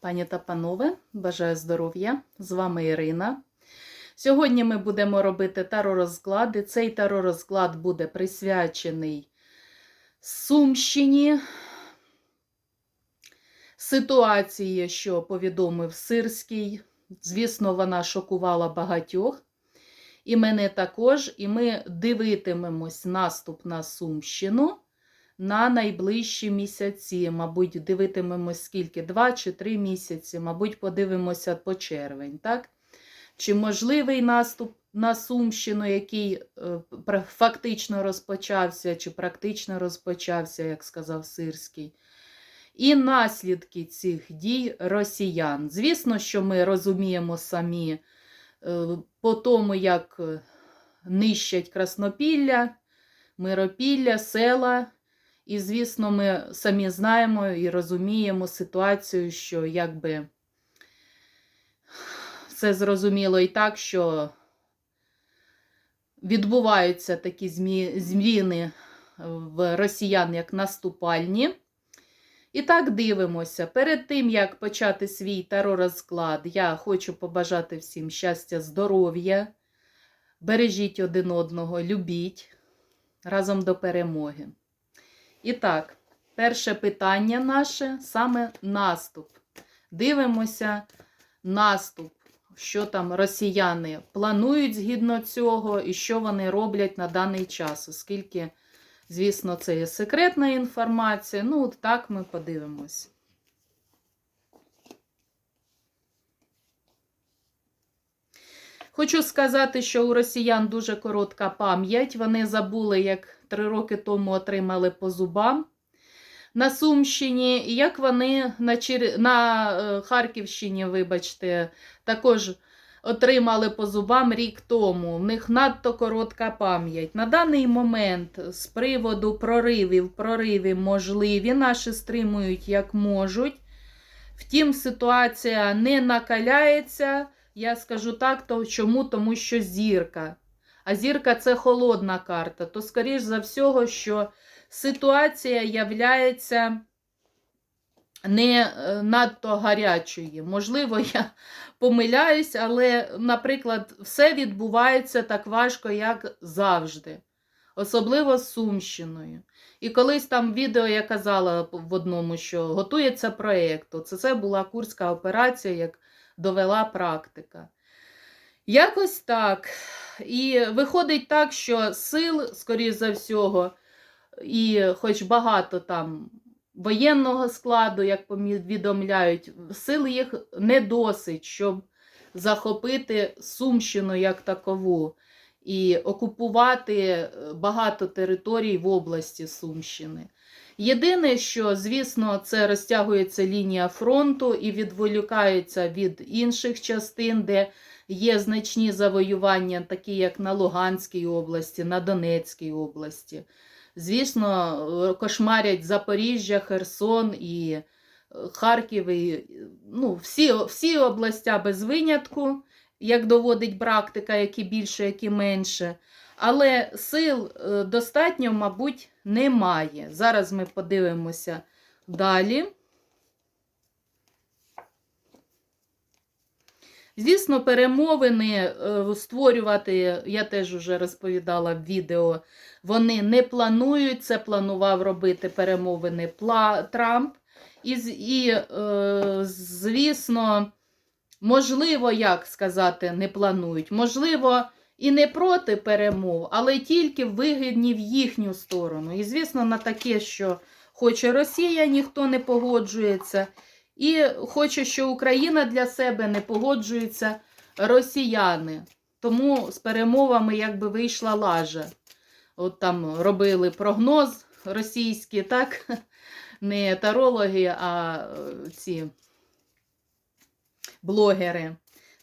Пані та панове, бажаю здоров'я! З вами Ірина. Сьогодні ми будемо робити таро-розклади. Цей таро-розклад буде присвячений Сумщині, ситуації, що повідомив Сирський. Звісно, вона шокувала багатьох. І мене також. І ми дивитимемось наступ на Сумщину на найближчі місяці. Мабуть, дивитимемось скільки? Два чи три місяці, мабуть, подивимося по червень. так? Чи можливий наступ на Сумщину, який е, фактично розпочався, чи практично розпочався, як сказав Сирський. І наслідки цих дій росіян. Звісно, що ми розуміємо самі е, по тому, як е, нищать Краснопілля, Миропілля, села. І, звісно, ми самі знаємо і розуміємо ситуацію, що якби все зрозуміло і так, що відбуваються такі зміни в росіян як наступальні. І так дивимося. Перед тим, як почати свій таро-розклад, я хочу побажати всім щастя, здоров'я. Бережіть один одного, любіть разом до перемоги. І так, перше питання наше саме наступ. Дивимося наступ, що там росіяни планують згідно цього, і що вони роблять на даний час, оскільки, звісно, це є секретна інформація. Ну, от так ми подивимось. Хочу сказати, що у росіян дуже коротка пам'ять. Вони забули, як три роки тому отримали по зубам на Сумщині, і як вони на, Чир... на е, Харківщині, вибачте, також отримали по зубам рік тому. В них надто коротка пам'ять. На даний момент з приводу проривів, прориви можливі, наші стримують як можуть. Втім, ситуація не накаляється. Я скажу так, то чому? Тому що зірка. А зірка це холодна карта. То, скоріш за всього, що ситуація являється не е, надто гарячою. Можливо, я помиляюсь, але, наприклад, все відбувається так важко, як завжди. Особливо з Сумщиною. І колись там відео я казала в одному, що готується проєкт. Це, це була курська операція, як довела практика. Якось так. І виходить так, що сил, скоріш за всього, і хоч багато там воєнного складу, як повідомляють, сил їх не досить, щоб захопити Сумщину як такову і окупувати е, багато територій в області Сумщини. Єдине, що, звісно, це розтягується лінія фронту і відволікається від інших частин, де є значні завоювання, такі як на Луганській області, на Донецькій області. Звісно, кошмарять Запоріжжя, Херсон і е, Харків, і, ну, всі, всі областя без винятку, як доводить практика, які більше, які менше. Але сил е, достатньо, мабуть, немає. Зараз ми подивимося далі. Звісно, перемовини е, створювати, я теж вже розповідала в відео, вони не планують. Це планував робити перемовини Трамп. І, і е, звісно, можливо, як сказати, не планують. Можливо, і не проти перемов, але тільки вигідні в їхню сторону. І, звісно, на таке, що хоче Росія, ніхто не погоджується. І хоче, що Україна для себе не погоджується росіяни. Тому з перемовами якби вийшла лажа. От там робили прогноз російський, так? Не тарологи, а е, ці блогери.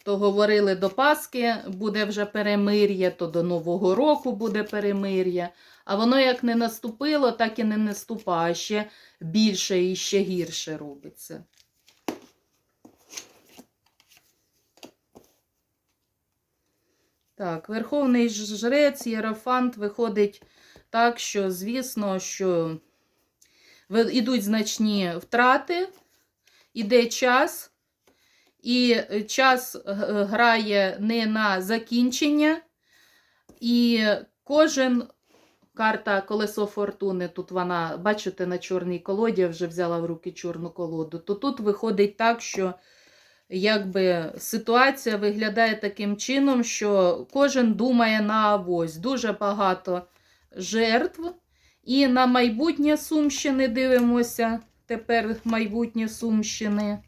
То говорили до Пасхи буде вже перемир'я, то до Нового року буде перемир'я. А воно як не наступило, так і не наступає. Ще більше і ще гірше робиться. Так, Верховний жрець Єрофант виходить так, що, звісно, що ідуть значні втрати, іде час, і час е, грає не на закінчення, і кожен карта колесо фортуни, тут вона, бачите, на чорній колоді я вже взяла в руки чорну колоду, то тут виходить так, що якби ситуація виглядає таким чином, що кожен думає на авось. Дуже багато жертв. І на майбутнє Сумщини дивимося. Тепер майбутнє Сумщини.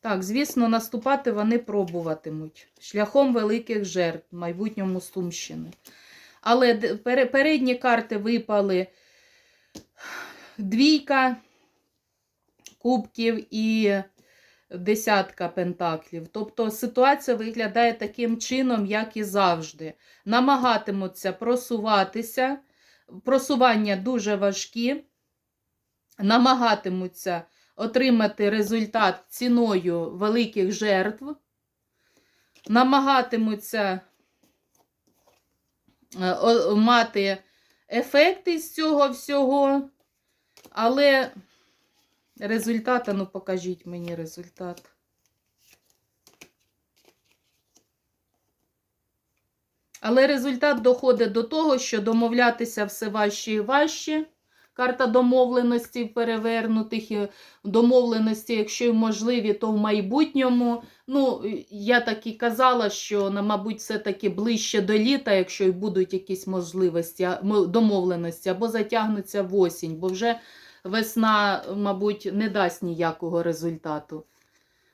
Так, звісно, наступати вони пробуватимуть шляхом великих жертв в майбутньому Сумщини. Але передні карти випали двійка кубків і десятка пентаклів. Тобто ситуація виглядає таким чином, як і завжди. Намагатимуться просуватися. Просування дуже важкі, намагатимуться отримати результат ціною великих жертв, намагатимуться мати ефекти з цього всього, але результат, ну покажіть мені результат. Але результат доходить до того, що домовлятися все важче і важче. Карта домовленості перевернутих, домовленості, якщо й можливі, то в майбутньому. Ну, я так і казала, що, мабуть, все-таки ближче до літа, якщо й будуть якісь можливості, домовленості, або затягнуться в осінь, бо вже весна, мабуть, не дасть ніякого результату.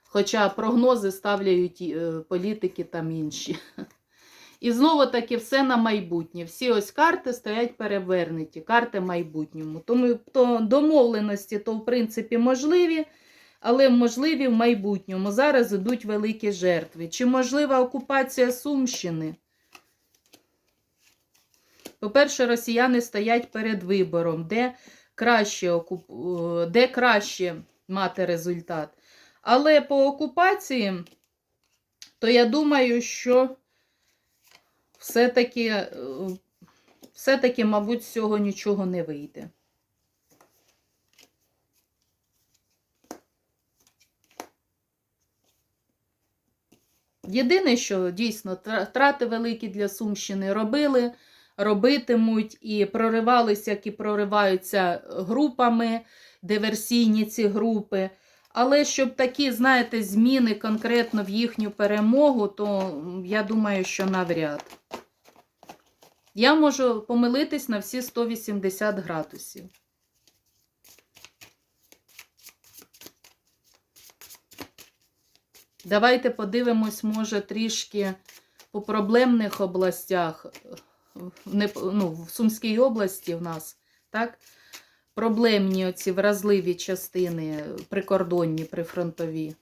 Хоча прогнози ставляють е, політики там інші. І знову таки все на майбутнє. Всі ось карти стоять перевернуті, карти майбутньому. Тому то домовленості, то в принципі можливі, але можливі в майбутньому. Зараз ідуть великі жертви. Чи можлива окупація Сумщини? По-перше, росіяни стоять перед вибором, де краще, окуп... де краще мати результат. Але по окупації, то я думаю, що все-таки, е, все-таки, мабуть, з цього нічого не вийде. Єдине, що дійсно втрати великі для Сумщини робили, робитимуть і проривалися, як і прориваються групами, диверсійні ці групи. Але щоб такі, знаєте, зміни конкретно в їхню перемогу, то я думаю, що навряд. Я можу помилитись на всі 180 градусів. Давайте подивимось, може, трішки по проблемних областях. Ну, в Сумській області в нас, так? Проблемні оці вразливі частини прикордонні, прифронтові.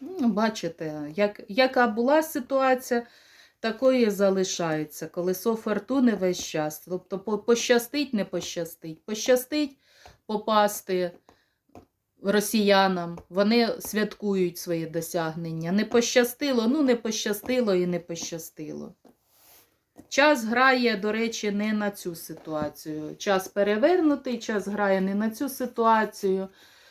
Ну, Бачите, як, яка була ситуація, такою і залишається. Колесо фортуни весь час. Тобто пощастить, не пощастить. Пощастить попасти росіянам, вони святкують свої досягнення. Не пощастило, ну не пощастило і не пощастило. Час грає, до речі, не на цю ситуацію. Час перевернутий, час грає не на цю ситуацію.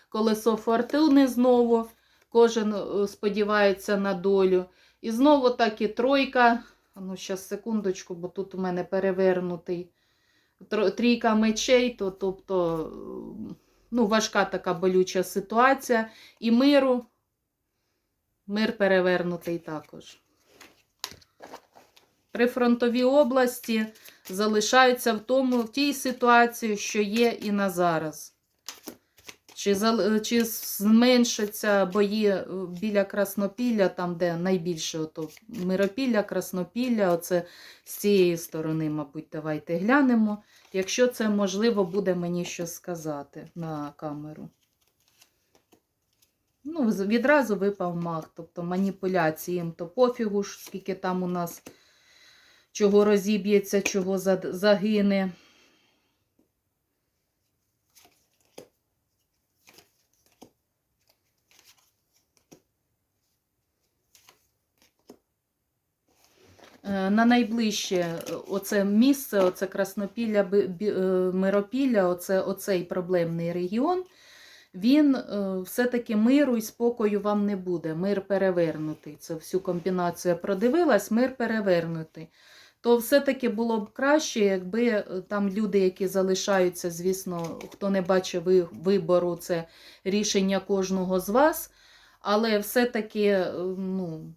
Колесо фортуни знову. Кожен е, сподівається на долю. І знову так і тройка. Ну, зараз секундочку, бо тут у мене перевернутий. Трійка мечей, то, тобто, ну, важка така болюча ситуація. І миру. Мир перевернутий також. Прифронтові області залишаються в тому, в тій ситуації, що є і на зараз. Чи, зал- чи зменшаться бої е, біля Краснопілля, там, де найбільше ото Миропілля, Краснопілля, оце з цієї сторони, мабуть, давайте глянемо. Якщо це можливо, буде мені щось сказати на камеру. Ну, відразу випав маг, тобто маніпуляції то пофігу, скільки там у нас чого розіб'ється, чого загине. На найближче е, оце місце, оце Краснопілля, е, Миропілля, оце, оцей проблемний регіон, він е, все-таки миру і спокою вам не буде. Мир перевернутий. Це всю комбінацію продивилась, мир перевернутий. То все-таки було б краще, якби е, там люди, які залишаються, звісно, хто не бачив вибору, це рішення кожного з вас. Але все-таки е, ну,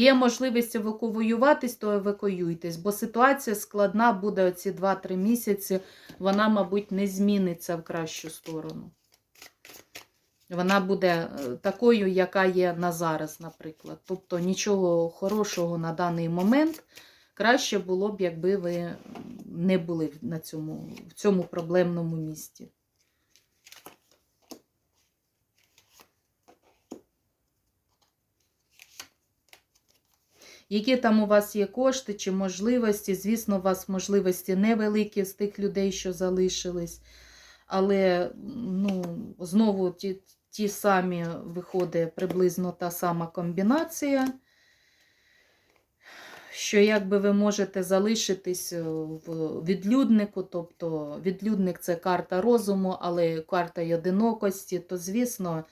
є можливість евакуюватись, то евакуюйтесь, бо ситуація складна буде оці 2-3 місяці, вона, мабуть, не зміниться в кращу сторону. Вона буде е, такою, яка є на зараз, наприклад. Тобто нічого хорошого на даний момент. Краще було б, якби ви не були на цьому, в цьому проблемному місті. Які там у вас є кошти чи можливості? Звісно, у вас можливості невеликі з тих людей, що залишились. Але ну, знову ті, ті самі виходить приблизно та сама комбінація, що якби ви можете залишитись е, в відлюднику, тобто відлюдник це карта розуму, але карта й одинокості, то, звісно,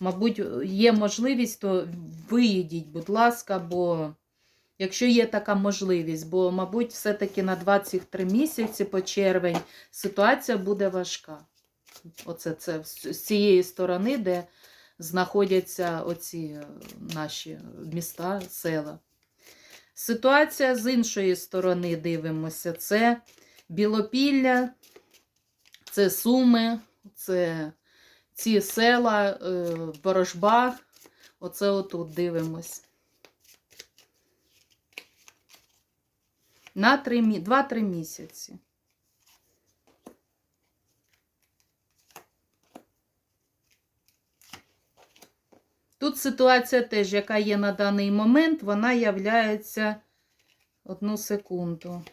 мабуть, є можливість, то виїдіть, будь ласка, бо якщо є така можливість, бо, мабуть, все-таки на 23 місяці по червень ситуація буде важка. Оце це з цієї сторони, де знаходяться оці е, наші міста, села. Ситуація з іншої сторони дивимося. Це Білопілля, це Суми, це ці села, е, Ворожба. Оце отут дивимось. На 2-3 місяці. Тут ситуація теж, яка є на даний момент, вона являється одну секунду.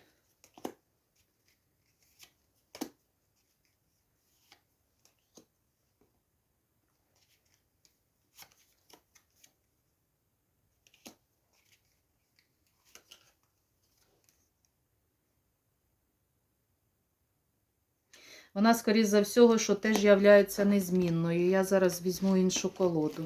Вона, скоріш за всього, що теж являється незмінною. Я зараз візьму іншу колоду.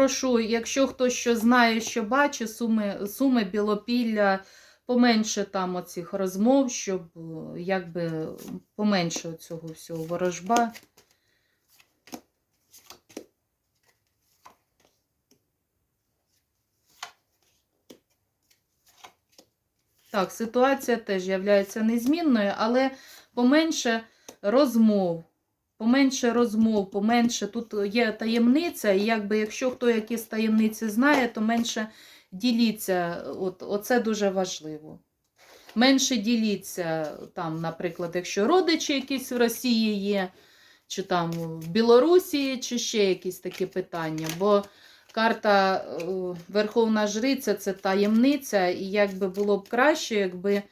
Попрошу, якщо хтось що знає, що бачить, суми, суми білопілля, поменше там оцих розмов, щоб е, якби поменше цього всього ворожба. Так, ситуація теж є незмінною, але поменше розмов. Поменше розмов, поменше тут є таємниця, і якби якщо хто якісь таємниці знає, то менше діліться. От, Оце дуже важливо. Менше діліться, там, наприклад, якщо родичі якісь в Росії є, чи там в Білорусі, чи ще якісь такі питання. Бо карта е, Верховна Жриця це таємниця, і якби було б краще, якби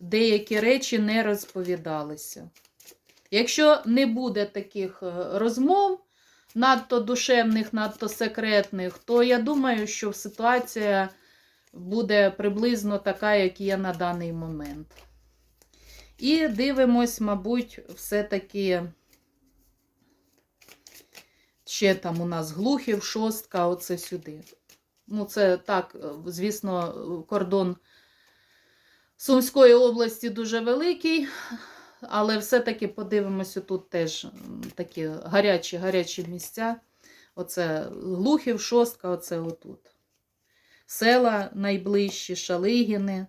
деякі речі не розповідалися. Якщо не буде таких е, розмов, надто душевних, надто секретних, то я думаю, що ситуація буде приблизно така, як є на даний момент. І дивимось, мабуть, все-таки ще там у нас глухів, шостка, оце сюди. Ну, це так, е, звісно, кордон Сумської області дуже великий. Але все-таки подивимося, тут теж такі гарячі гарячі місця. Оце Глухів, Шостка, оце отут. Села найближчі, Шалигіни.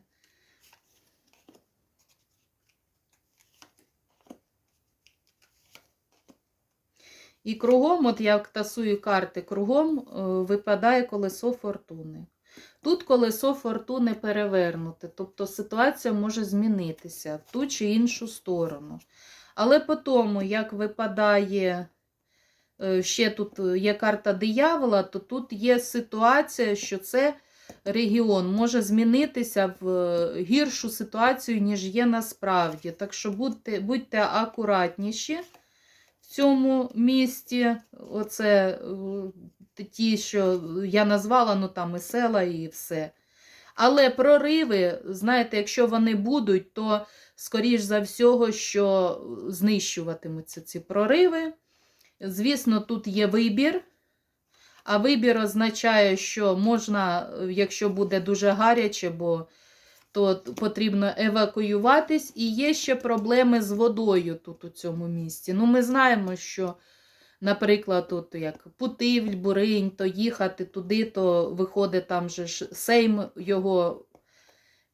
І кругом, от як тасую карти, кругом е, випадає колесо фортуни. Тут колесо фортуни перевернуте, тобто ситуація може змінитися в ту чи іншу сторону. Але по тому, як випадає, е, ще тут є карта диявола, то тут є ситуація, що це регіон може змінитися в е, гіршу ситуацію, ніж є насправді. Так що будьте, будьте акуратніші в цьому місті. Оце е, ті, що я назвала, ну там і села, і все. Але прориви, знаєте, якщо вони будуть, то, скоріш за всього, що знищуватимуться ці прориви. Звісно, тут є вибір. А вибір означає, що можна, якщо буде дуже гаряче, бо то потрібно евакуюватись. І є ще проблеми з водою тут у цьому місті. Ну, ми знаємо, що, наприклад, тут як Путивль, Буринь, то їхати туди, то виходить там же ж Сейм його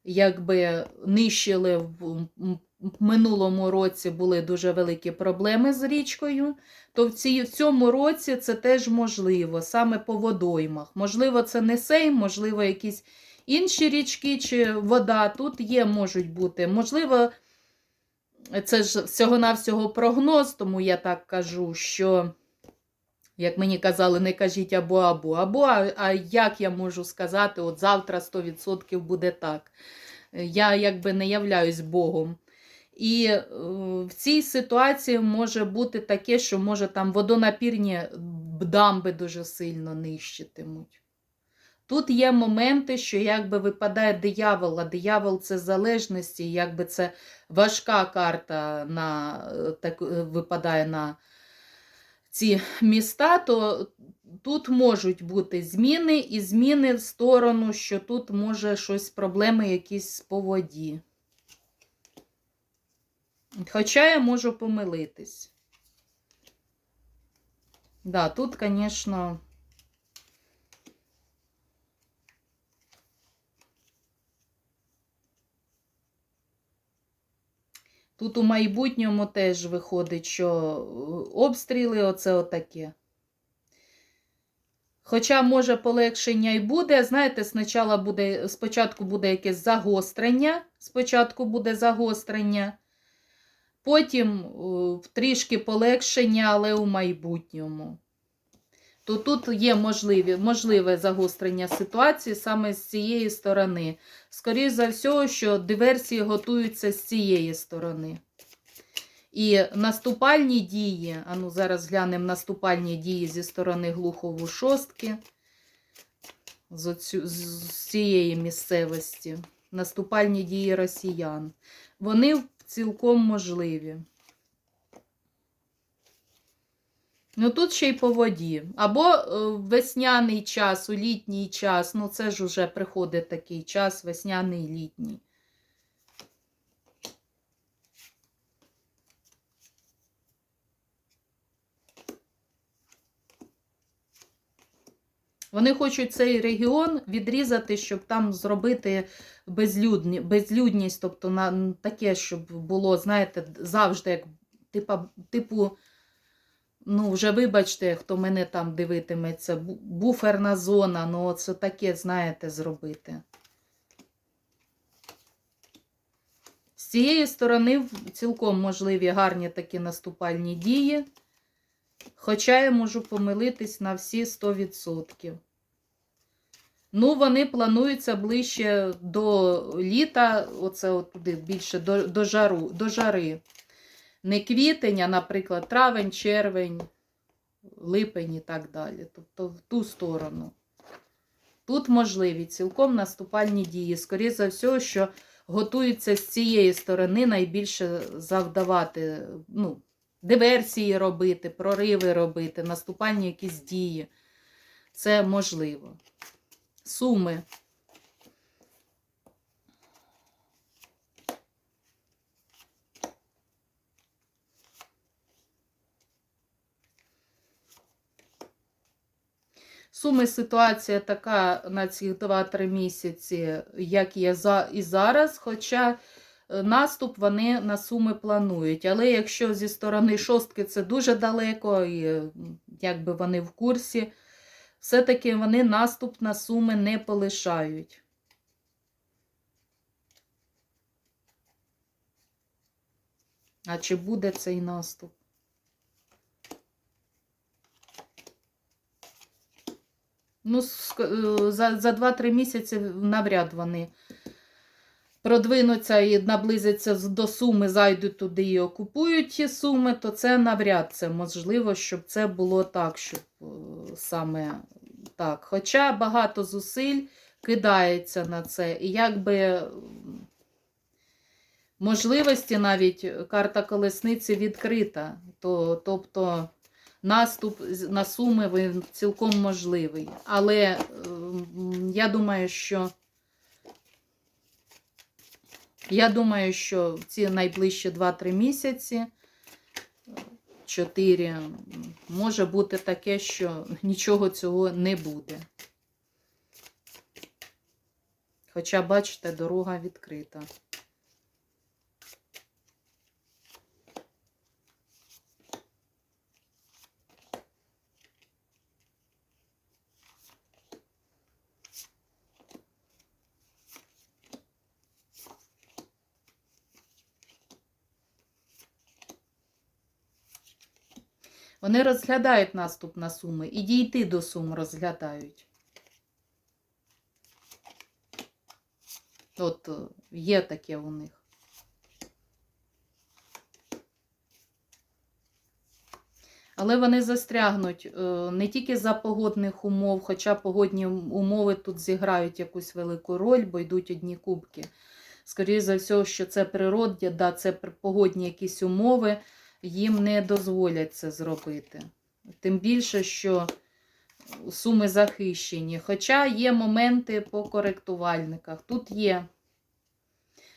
якби нищили в минулому році були дуже великі проблеми з річкою, то в, цій, в цьому році це теж можливо, саме по водоймах. Можливо, це не сейм, можливо, якісь інші річки чи вода тут є, можуть бути. Можливо, це ж всього-навсього прогноз, тому я так кажу, що. Як мені казали, не кажіть або або, або, а як я можу сказати, от завтра 100% буде так. Я якби не являюсь Богом. І е, в цій ситуації може бути таке, що може там водонапірні дамби дуже сильно нищитимуть. Тут є моменти, що якби випадає диявол, а диявол це залежності, якби це важка карта на, е, так, е, випадає на ці міста, то тут можуть бути зміни і зміни в сторону, що тут може щось проблеми якісь по воді. Хоча я можу помилитись. Да, тут, звісно, тут у майбутньому теж виходить, що обстріли оце отаке. Хоча, може, полегшення і буде, знаєте, спочатку буде, спочатку буде якесь загострення, спочатку буде загострення. Потім трішки полегшення, але у майбутньому. То тут є можливі, можливе загострення ситуації саме з цієї сторони. Скоріше за все, що диверсії готуються з цієї сторони. І наступальні дії, а ну зараз глянемо наступальні дії зі сторони глухову шостки, з, оцю, з цієї місцевості. Наступальні дії росіян. Вони цілком можливі. Ну, тут ще й по воді. Або е, весняний час, у літній час. Ну, це ж уже приходить такий час, весняний літній. Вони хочуть цей регіон відрізати, щоб там зробити безлюдні, безлюдність, тобто на таке, щоб було, знаєте, завжди як типа, типу, ну, вже вибачте, хто мене там дивитиметься, буферна зона, ну це таке, знаєте, зробити. З цієї сторони цілком можливі гарні такі наступальні дії. Хоча я можу помилитись на всі 100%. Ну, вони плануються ближче до літа, оце от туди більше до до, жару, до жари. Не квітень, а, наприклад, травень, червень, липень і так далі. Тобто в ту сторону. Тут можливі цілком наступальні дії. Скоріше за все, що готуються з цієї сторони найбільше завдавати, ну, диверсії робити, прориви робити, наступальні якісь дії. Це можливо. Суми. Суми ситуація така на ці 2-3 місяці, як є і зараз, хоча е, наступ вони на суми планують. Але якщо зі сторони шостки це дуже далеко, і якби вони в курсі, все-таки вони наступ на суми не полишають. А чи буде цей наступ? Ну, е, за, за 2-3 місяці навряд вони продвинуться і наблизяться до суми, зайдуть туди і окупують ті суми, то це навряд це можливо, щоб це було так, щоб е, саме так. Хоча багато зусиль кидається на це. І якби можливості навіть карта колесниці відкрита, то, тобто наступ на суми він цілком можливий. Але м, я думаю, що я думаю, що ці найближчі 2-3 місяці, 4, може бути таке, що нічого цього не буде. Хоча, бачите, дорога відкрита. Вони розглядають наступ на суми і дійти до сум розглядають. От е, є таке у них. Але вони застрягнуть е, не тільки за погодних умов, хоча погодні умови тут зіграють якусь велику роль, бо йдуть одні кубки. Скоріше за все, що це природні, да, це погодні якісь умови, їм не дозволять це зробити. Тим більше, що суми захищені. Хоча є моменти по коректувальниках. Тут є.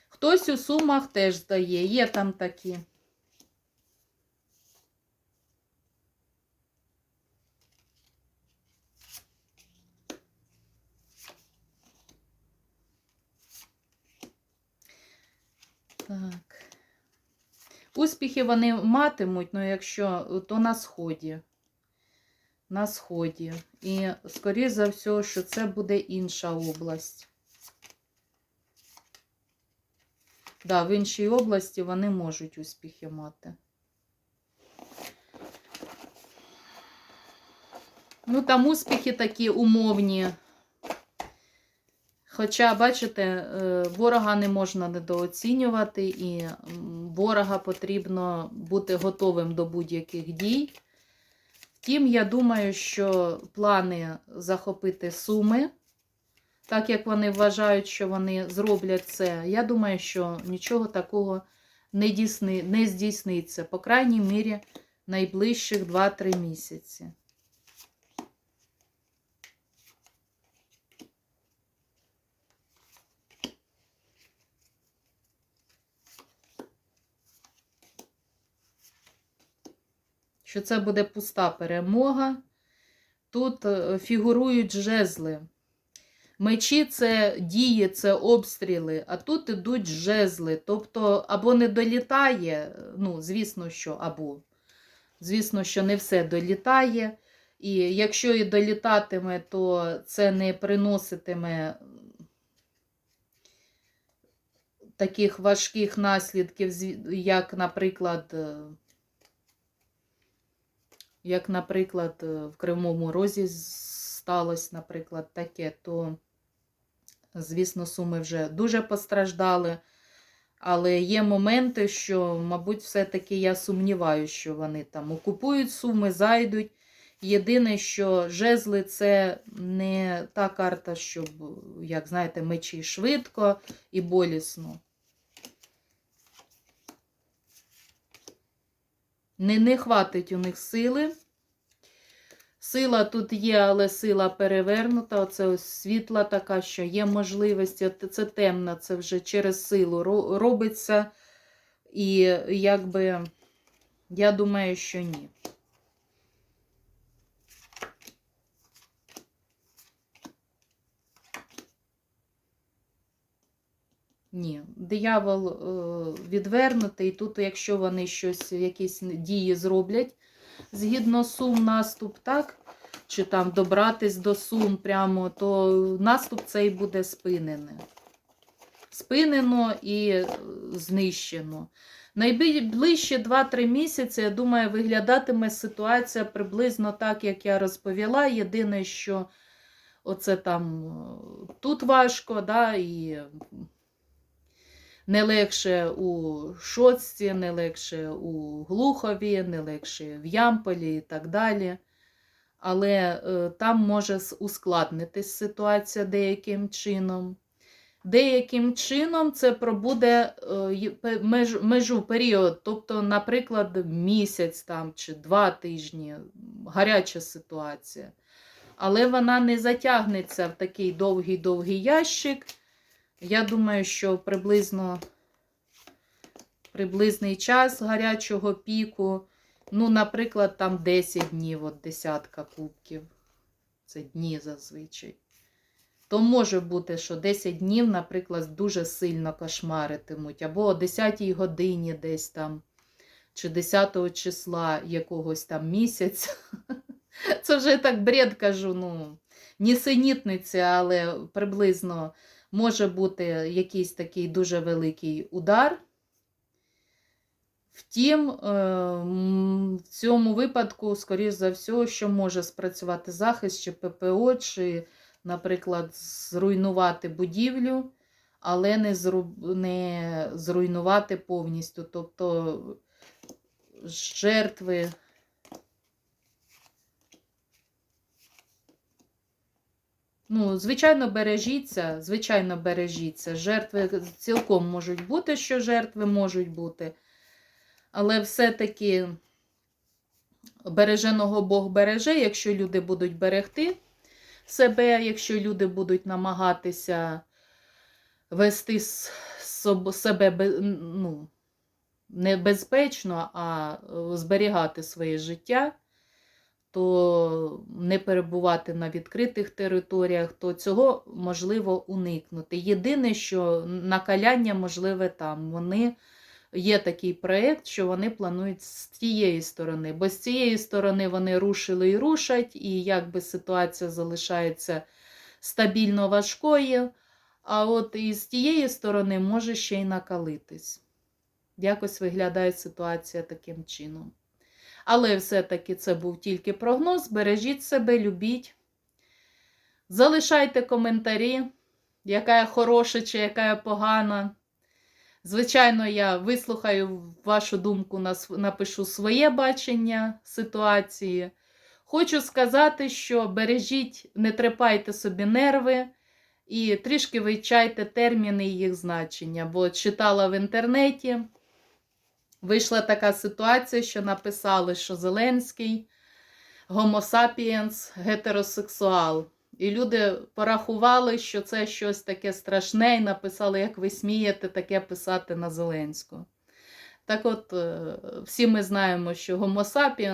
Хтось у сумах теж здає, є там такі. Так. Успіхи вони матимуть, ну якщо то на сході. На сході. І, скоріше за все, що це буде інша область. Да, в іншій області вони можуть успіхи мати. Ну, там успіхи такі умовні. Хоча, бачите, е, ворога не можна недооцінювати, і ворога потрібно бути готовим до будь-яких дій. Втім, я думаю, що плани захопити суми, так як вони вважають, що вони зроблять це, я думаю, що нічого такого не, дійсни, не здійсниться, по крайній мірі, найближчих 2-3 місяці. Що це буде пуста перемога. Тут е, фігурують жезли. Мечі це дії, це обстріли, а тут ідуть жезли. Тобто, або не долітає, ну, звісно, що або. Звісно, що не все долітає. І якщо і долітатиме, то це не приноситиме таких важких наслідків, як, наприклад, е, як, наприклад, е, в Кривому Розі сталося, наприклад, таке, то, звісно, суми вже дуже постраждали. Але є моменти, що, мабуть, все-таки я сумніваюся, що вони там окупують суми, зайдуть. Єдине, що жезли це не та карта, щоб, як знаєте, мечі швидко і болісно. Не, не хватить у них сили. Сила тут є, але сила перевернута. Оце ось світла така, що є можливості. Це темна, це вже через силу робиться. І якби я думаю, що ні. Ні, диявол е, відвернутий. Тут, якщо вони щось, якісь дії зроблять згідно сум наступ, так? Чи там добратись до сум прямо, то наступ цей буде спинений. спинено і е, знищено. Найближчі 2-3 місяці, я думаю, виглядатиме ситуація приблизно так, як я розповіла. Єдине, що оце там е, тут важко, да, і не легше у Шоцці, не легше у Глухові, не легше в Ямполі і так далі. Але е, там може ускладнитись ситуація деяким чином. Деяким чином це пробуде е, меж, межу період, тобто, наприклад, місяць там чи два тижні, гаряча ситуація. Але вона не затягнеться в такий довгий-довгий ящик. Я думаю, що приблизно приблизний час гарячого піку, ну, наприклад, там 10 днів, от десятка кубків. Це дні зазвичай. То може бути, що 10 днів, наприклад, дуже сильно кошмаритимуть, або о 10 годині десь там, чи 10 числа якогось там місяця. Це вже так бред кажу, ну, нісенітниця, але приблизно може бути якийсь такий дуже великий удар. Втім, е, в цьому випадку, скоріш за все, що може спрацювати захист чи ППО, чи, наприклад, зруйнувати будівлю, але не, не зруйнувати повністю. Тобто жертви. Ну, звичайно, бережіться, звичайно, бережіться. Жертви цілком можуть бути, що жертви можуть бути. Але все-таки береженого Бог береже, якщо люди будуть берегти себе, якщо люди будуть намагатися вести себе бе- ну, не безпечно, а е, зберігати своє життя, то не перебувати на відкритих територіях, то цього можливо уникнути. Єдине, що накаляння можливе там. Вони є такий проєкт, що вони планують з тієї сторони, бо з цієї сторони вони рушили і рушать, і якби ситуація залишається стабільно важкою. А от із тієї сторони може ще й накалитись. Якось виглядає ситуація таким чином. Але все-таки це був тільки прогноз. Бережіть себе, любіть. Залишайте коментарі, яка я хороша чи яка я погана. Звичайно, я вислухаю вашу думку, напишу своє бачення ситуації. Хочу сказати, що бережіть, не трепайте собі нерви і трішки вивчайте терміни і їх значення, бо читала в інтернеті. Вийшла така ситуація, що написали, що Зеленський sapiens гетеросексуал. І люди порахували, що це щось таке страшне, і написали, як ви смієте таке писати на Зеленського. Так от, е, всі ми знаємо, що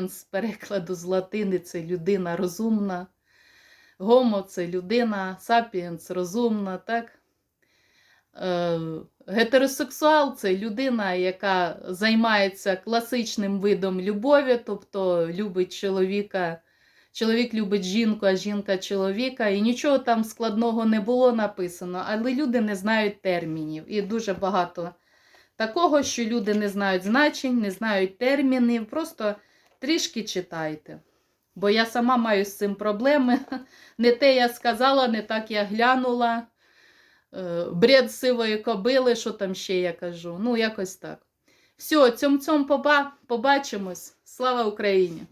з перекладу з латини це людина розумна. Гомо це людина, сапіенс розумна, так? Гетеросексуал це людина, яка займається класичним видом любові, тобто любить чоловіка, чоловік любить жінку, а жінка чоловіка. І нічого там складного не було написано, але люди не знають термінів. І дуже багато такого, що люди не знають значень, не знають термінів. Просто трішки читайте. Бо я сама маю з цим проблеми. Не те я сказала, не так я глянула. Е, Бред сивої кобили, що там ще я кажу. Ну, якось так. Все, цьом-цьом поба- побачимось. Слава Україні!